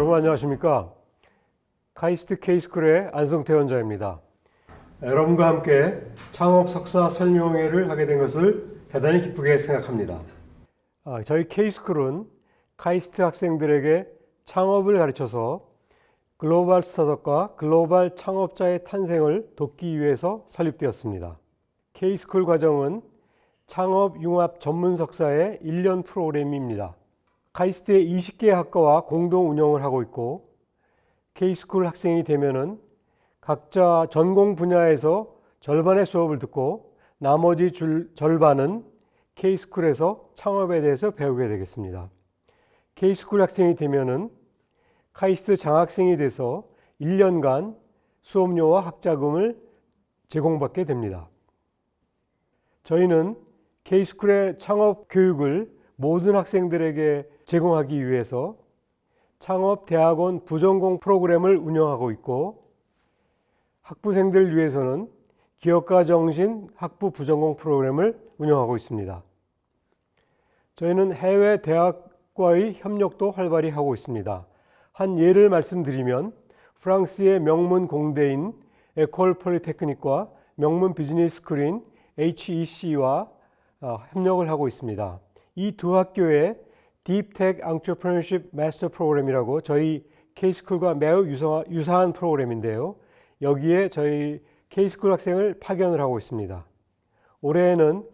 여러분 안녕하십니까? 카이스트 K스쿨의 안성태 원장입니다. 여러분과 함께 창업 석사 설명회를 하게 된 것을 대단히 기쁘게 생각합니다. 아, 저희 K스쿨은 카이스트 학생들에게 창업을 가르쳐서 글로벌 스타트업과 글로벌 창업자의 탄생을 돕기 위해서 설립되었습니다. K스쿨 과정은 창업 융합 전문 석사의 1년 프로그램입니다. 카이스트의 20개 학과와 공동 운영을 하고 있고 K스쿨 학생이 되면은 각자 전공 분야에서 절반의 수업을 듣고 나머지 줄, 절반은 K스쿨에서 창업에 대해서 배우게 되겠습니다. K스쿨 학생이 되면은 카이스트 장학생이 돼서 1년간 수업료와 학자금을 제공받게 됩니다. 저희는 K스쿨의 창업 교육을 모든 학생들에게 제공하기 위해서 창업 대학원 부전공 프로그램을 운영하고 있고 학부생들 위해서는 기업가 정신 학부 부전공 프로그램을 운영하고 있습니다. 저희는 해외 대학과의 협력도 활발히 하고 있습니다. 한 예를 말씀드리면 프랑스의 명문 공대인 에콜 폴리테크닉과 명문 비즈니스 스쿨인 HEC와 협력을 하고 있습니다. 이 두 학교의 딥텍 앙트레프너십 마스터 프로그램이라고 저희 K스쿨과 매우 유사, 유사한 프로그램인데요. 여기에 저희 K스쿨 학생을 파견을 하고 있습니다. 올해에는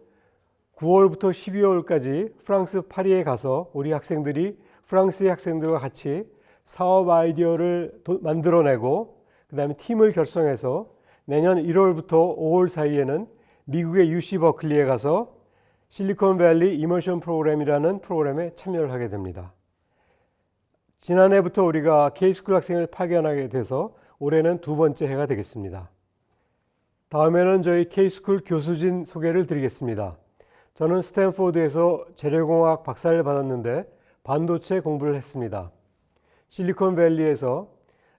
9월부터 12월까지 프랑스 파리에 가서 우리 학생들이 프랑스의 학생들과 같이 사업 아이디어를 도, 만들어내고 그 다음에 팀을 결성해서 내년 1월부터 5월 사이에는 미국의 UC 버클리에 가서 실리콘밸리 이머션 프로그램이라는 프로그램에 참여를 하게 됩니다. 지난해부터 우리가 K스쿨 학생을 파견하게 돼서 올해는 두 번째 해가 되겠습니다. 다음에는 저희 K스쿨 교수진 소개를 드리겠습니다. 저는 스탠포드에서 재료공학 박사를 받았는데 반도체 공부를 했습니다. 실리콘밸리에서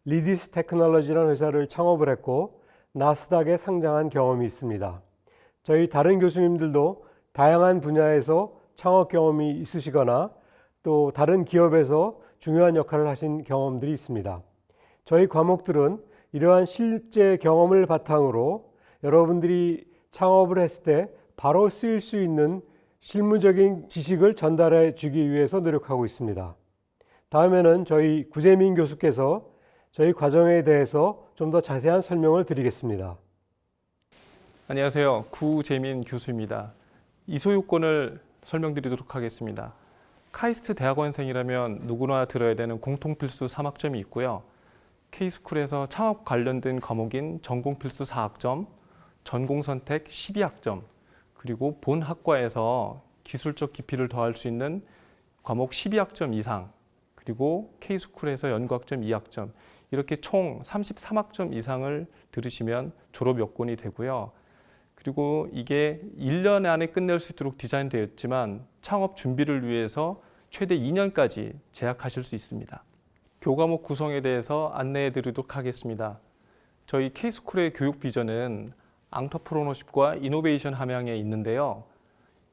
리디스 테크놀로지라는 회사를 창업을 했고 나스닥에 상장한 경험이 있습니다. 저희 다른 교수님들도 다양한 분야에서 창업 경험이 있으시거나 또 다른 기업에서 중요한 역할을 하신 경험들이 있습니다. 저희 과목들은 이러한 실제 경험을 바탕으로 여러분들이 창업을 했을 때 바로 쓰일 수 있는 실무적인 지식을 전달해 주기 위해서 노력하고 있습니다. 다음에는 저희 구재민 교수께서 저희 과정에 대해서 좀 더 자세한 설명을 드리겠습니다. 안녕하세요. 구재민 교수입니다. 이소 요건을 설명드리도록 하겠습니다. 카이스트 대학원생이라면 누구나 들어야 되는 공통 필수 3학점이 있고요. K스쿨에서 창업 관련된 과목인 전공 필수 4학점, 전공 선택 12학점, 그리고 본 학과에서 기술적 깊이를 더할 수 있는 과목 12학점 이상, 그리고 K스쿨에서 연구학점 2학점, 이렇게 총 33학점 이상을 들으시면 졸업 여건이 되고요. 그리고 이게 1년 안에 끝낼 수 있도록 디자인되었지만 창업 준비를 위해서 최대 2년까지 재학하실 수 있습니다. 교과목 구성에 대해서 안내해 드리도록 하겠습니다. 저희 K스쿨의 교육 비전은 앙터프로너십과 이노베이션 함양에 있는데요.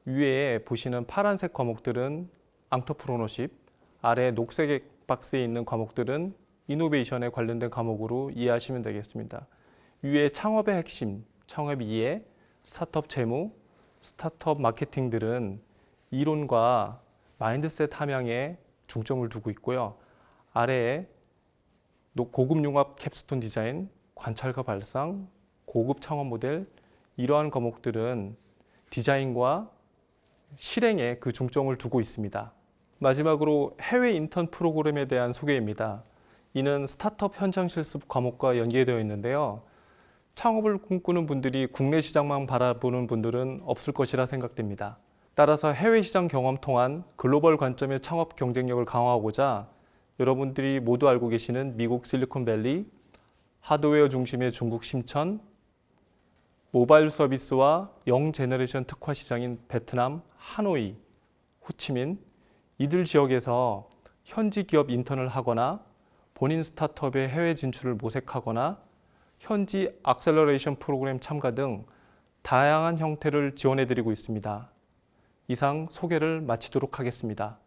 위에 보시는 파란색 과목들은 앙터프로너십, 아래 녹색 박스에 있는 과목들은 이노베이션에 관련된 과목으로 이해하시면 되겠습니다. 위에 창업의 핵심, 창업 이해, 스타트업 재무, 스타트업 마케팅들은 이론과 마인드셋 함양에 중점을 두고 있고요. 아래에 고급 융합 캡스톤 디자인, 관찰과 발상, 고급 창업 모델 이러한 과목들은 디자인과 실행에 그 중점을 두고 있습니다. 마지막으로 해외 인턴 프로그램에 대한 소개입니다. 이는 스타트업 현장 실습 과목과 연계되어 있는데요. 창업을 꿈꾸는 분들이 국내 시장만 바라보는 분들은 없을 것이라 생각됩니다. 따라서 해외 시장 경험 통한 글로벌 관점의 창업 경쟁력을 강화하고자 여러분들이 모두 알고 계시는 미국 실리콘밸리, 하드웨어 중심의 중국 심천, 모바일 서비스와 영 제너레이션 특화 시장인 베트남, 하노이, 호치민 이들 지역에서 현지 기업 인턴을 하거나 본인 스타트업의 해외 진출을 모색하거나 현지 악셀러레이션 프로그램 참가 등 다양한 형태를 지원해 드리고 있습니다. 이상 소개를 마치도록 하겠습니다.